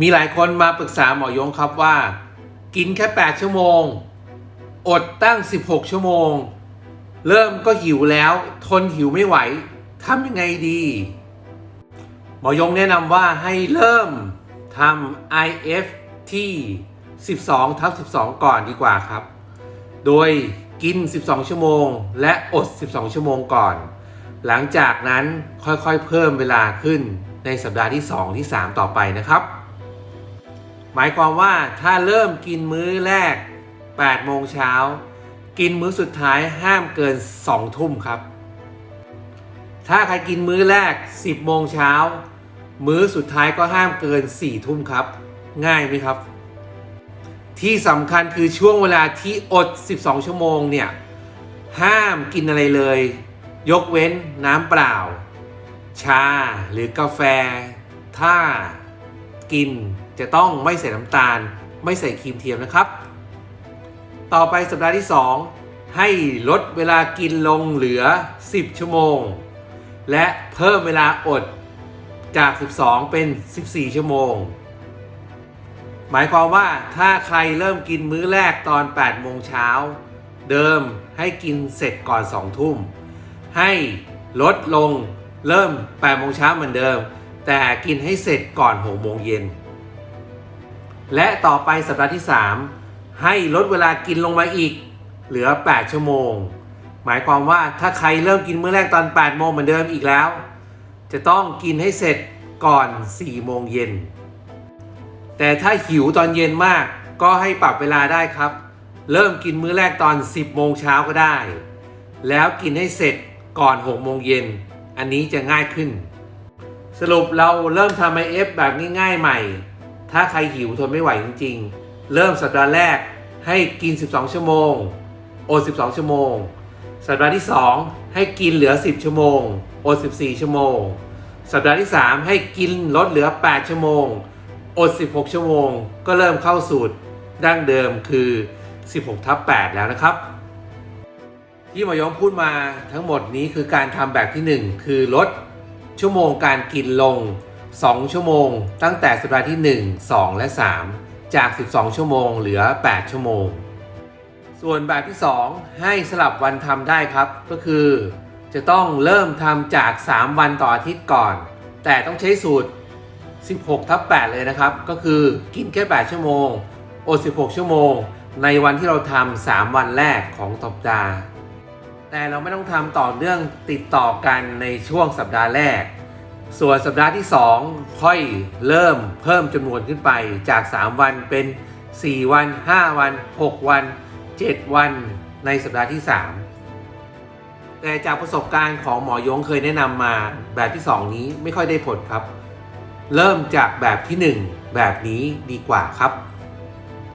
มีหลายคนมาปรึกษาหมอยงครับว่า กินแค่ 8 ชั่วโมง อดตั้ง 16 ชั่วโมง เริ่มก็หิวแล้ว ทนหิวไม่ไหวทำยังไงดี หมอยงแนะนำว่าให้เริ่มทำ IF ที่ 12ทับ12 ก่อนดีกว่าครับ โดยกิน 12 ชั่วโมง และอด 12 ชั่วโมงก่อน หลังจากนั้นค่อยๆ เพิ่มเวลาขึ้นในสัปดาห์ที่ 2 ที่ 3 ต่อไปนะครับ หมายความว่าถ้าเริ่มกินมื้อแรก8โมงเช้ากินมื้อสุดท้ายห้ามเกิน2ทุ่มครับ ถ้าใครกินมื้อแรก 10โมงเช้ามื้อสุดท้ายก็ห้ามเกิน4ทุ่มครับ ง่ายไหมครับ ที่สำคัญคือช่วงเวลาที่อด 12 ชั่วโมงเนี่ย ห้ามกินอะไรเลย ยกเว้นน้ำเปล่า ชาหรือกาแฟ ถ้ากิน จะต้องไม่ใส่น้ำตาล ไม่ใส่ครีมเทียมนะครับ ต่อไปสัปดาห์ที่ 2 ให้ลดเวลากินลงเหลือ 10 ชั่วโมง และเพิ่มเวลาอดจาก 12 เป็น 14 ชั่วโมง หมายความว่าถ้าใครเริ่มกินมื้อแรกตอน 8 โมงเช้า เดิมให้กินเสร็จก่อน 2 ทุ่ม ให้ลดลงเริ่ม 8 โมงเช้าเหมือนเดิม แต่กินให้เสร็จก่อน 6 โมงเย็น และต่อไปสัปดาห์ที่ 3 ให้ลดเวลากินลงมาอีก เหลือ 8 ชั่วโมง หมายความว่าถ้าใครเริ่มกินมื้อแรกตอน 8 โมงเหมือนเดิมอีกแล้ว จะต้องกินให้เสร็จก่อน 4 โมงเย็น แต่ถ้าหิวตอนเย็นมากก็ให้ปรับเวลาได้ครับ เริ่มกินมื้อแรกตอน 10 โมงเช้าก็ได้ แล้วกินให้เสร็จก่อน 6 โมงเย็น อันนี้จะง่ายขึ้น สรุปเราเริ่มทำไอเอฟแบบง่ายๆใหม่ ถ้าใครหิวทนไม่ไหวจริง ๆ เริ่มสัปดาห์แรกให้กิน 12 ชั่วโมง อด 12 ชั่วโมง สัปดาห์ที่ 2 ให้กินเหลือ 10 ชั่วโมง อด 14 ชั่วโมง สัปดาห์ที่ 3 ให้กินลดเหลือ 8 ชั่วโมง อด 16 ชั่วโมง ก็เริ่มเข้าสูตรดั้งเดิมคือ 16 ทับ 8 แล้วนะครับ ที่หมอยงพูดมาทั้งหมดนี้คือการทำแบบที่ 1 คือลดชั่วโมงการกินลง 2 ชั่วโมง ตั้งแต่สัปดาห์ที่ 1 2 และ 3 จาก 12 ชั่วโมง เหลือ 8 ชั่วโมง ส่วนแบบที่ 2 ให้สลับวันทำได้ครับ ก็คือ จะต้องเริ่มทำจาก 3 วันต่ออาทิตย์ก่อน แต่ต้องใช้สูตร 16ทับ8เลยนะครับ ก็คือกินแค่ 8 ชั่วโมงอด 16 ชั่วโมง ในวันที่เราทำ3วันแรกของสัปดาห์แต่เราไม่ต้องทำต่อเนื่องติดต่อกันในช่วงสัปดาห์แรก ส่วนสัปดาห์ที่ 2 ค่อยเริ่มเพิ่มจำนวนขึ้นไปจาก 3 วันเป็น 4 วัน 5 วัน 6 วัน 7 วันในสัปดาห์ที่ 3 แต่จากประสบการณ์ของหมอยงเคยแนะนำมาแบบที่ 2 นี้ไม่ค่อยได้ผลครับ เริ่มจากแบบที่ 1 แบบนี้ดีกว่าครับ